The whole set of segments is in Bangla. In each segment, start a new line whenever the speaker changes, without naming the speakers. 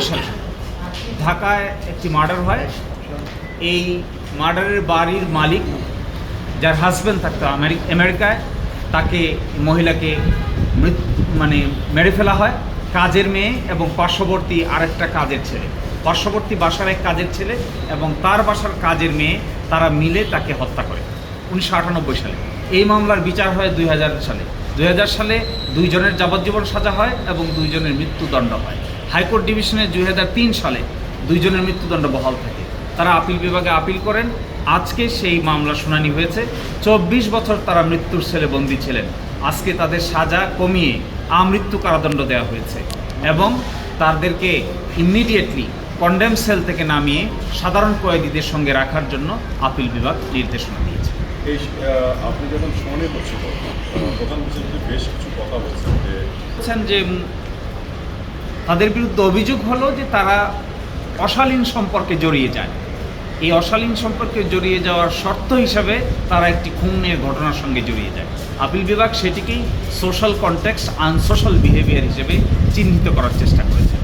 সালে ঢাকায় একটি মার্ডার হয়। এই মার্ডারের বাড়ির মালিক, যার হাজব্যান্ড থাকতো আমেরি- আমেরিকায়, তাকে মহিলাকে মানে মেরে ফেলা হয়। কাজের মেয়ে এবং পার্শ্ববর্তী আরেকটা কাজের ছেলে। পার্শ্ববর্তী বাসার এক কাজের ছেলে এবং তার বাসার কাজের মেয়ে, তারা মিলে তাকে হত্যা করে। উনিশশো আটানব্বই সালে। এই মামলার বিচার হয় দুই হাজার সালে। দুই হাজার সালে দুইজনের যাবজ্জীবন সাজা হয় এবং দুইজনের মৃত্যুদণ্ড হয়। হাইকোর্ট ডিভিশনে দুই হাজার তিন সালে দুইজনের মৃত্যুদণ্ড বহাল থাকে। তারা আপিল বিভাগে আপিল করেন। আজকে সেই মামলা শুনানি হয়েছে। চব্বিশ বছর তারা মৃত্যুর ছেলে বন্দী ছিলেন। আজকে তাদের সাজা কমিয়ে আমৃত্যু কারাদণ্ড দেওয়া হয়েছে এবং তাদেরকে ইমিডিয়েটলি কন্ডেম সেল থেকে নামিয়ে সাধারণ কয়েদিদের সঙ্গে রাখার জন্য আপিল বিভাগ নির্দেশনা দিয়েছে।
এই আপনি যখন তখন বেশ কিছু কথা বলছেন যে
তাদের বিরুদ্ধে অভিযোগ হলো যে তারা অশালীন সম্পর্কে জড়িয়ে যায়। এই অশালীন সম্পর্কে জড়িয়ে যাওয়ার শর্ত হিসাবে তারা একটি খুনের ঘটনার সঙ্গে জড়িয়ে যায়। আপিল বিভাগ সেটিকেই সোশ্যাল কনটেক্সট আনসোশ্যাল বিহেভিয়ার হিসেবে চিহ্নিত করার চেষ্টা করেছে।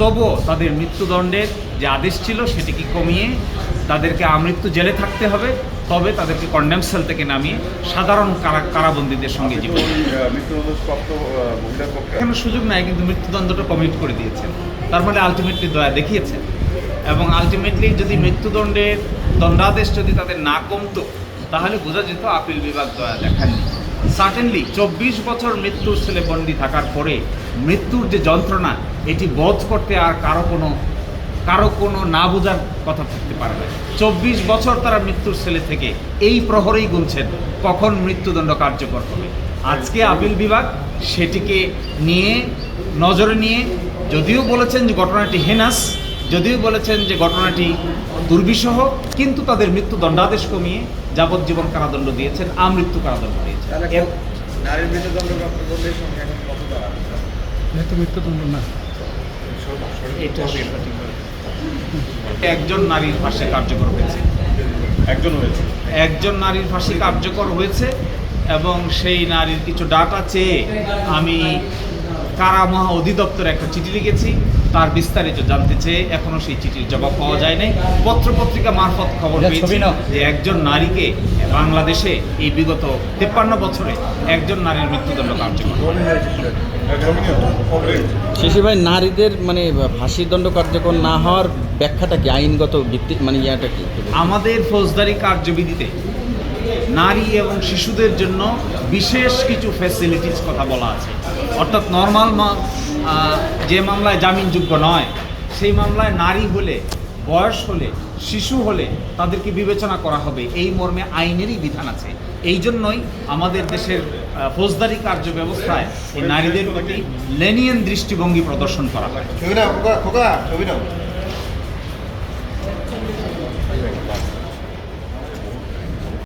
তবুও তাদের মৃত্যুদণ্ডের যে আদেশ ছিল সেটিকে কমিয়ে তাদেরকে আমৃত্যু জেলে থাকতে হবে। তবে তাদেরকে কন্ডেম সেল থেকে নামিয়ে সাধারণ কারা, কারাবন্দীদের সঙ্গে জীবন। এখনও সুযোগ নাই, কিন্তু মৃত্যুদণ্ডটা কমিট করে দিয়েছেন তার মানে আলটিমেটলি দয়া দেখিয়েছেন এবং আলটিমেটলি যদি মৃত্যুদণ্ডের দণ্ডাদেশ যদি তাদের না কমতো, তাহলে বোঝা যেত আপিল বিভাগ দয়া দেখাননি সার্টেনলি চব্বিশ বছর মৃত্যুর ছেলে বন্দি থাকার পরে মৃত্যুর যে যন্ত্রণা, এটি বোধ করতে আর কারও কোনো কারও কোনো না বোঝার কথা থাকতে পারে না। চব্বিশ বছর তারা মৃত্যুর ছেলে থেকে এই প্রহরেই গুনছেন কখন মৃত্যুদণ্ড কার্যকর হবে? আজকে আপিল বিভাগ সেটিকে নিয়ে নজরে নিয়ে যদিও বলেছেন যে ঘটনাটি হেনাস যদিও বলেছেন যে ঘটনাটি দুর্বিষহ কিন্তু তাদের মৃত্যু দণ্ডাদেশ কমিয়ে যাবজ্জীবন কারাদণ্ড দিয়েছেন আমৃত্যু কারাদণ্ড দিয়েছেন।
মৃত্যুদণ্ড না।
এটা একজন নারীর ফাঁসি কার্যকর হয়েছে।
একজন হয়েছে।
একজন নারীর ফাঁসি কার্যকর হয়েছে এবং সেই নারীর কিছু ডাটা চেয়ে আমি কারা মহা অধিদপ্তরে একটা চিঠি লিখেছি তার বিস্তারিত জানতে চেয়ে এখনও সেই চিঠির জবাব পাওয়া যায় নাই। পত্র পত্রিকা মারফত খবর পেয়েছি যে একজন নারীকে বাংলাদেশে এই বিগত তেপ্পান্ন বছরে একজন নারীর মৃত্যুদণ্ড কার্যকর
শিশির ভাই নারীদের মানে ফাঁসির দণ্ড কার্যকর না হওয়ার ব্যাখ্যাটা কি? আইনগত ভিত্তি মানে ইয়াটা কি?
আমাদের ফৌজদারি কার্যবিধিতে নারী এবং শিশুদের জন্য বিশেষ কিছু ফ্যাসিলিটিস কথা বলা আছে। অর্থাৎ নর্মাল যে মামলায় জামিনযোগ্য নয়, সেই মামলায় নারী হলে, বয়স হলে, শিশু হলে তাদেরকে বিবেচনা করা হবে। এই মর্মে আইনেরই বিধান আছে। এই জন্যই আমাদের দেশের ফৌজদারি কার্য ব্যবস্থায় এই নারীদের প্রতি লেনিয়ান দৃষ্টিভঙ্গি প্রদর্শন করা হয়।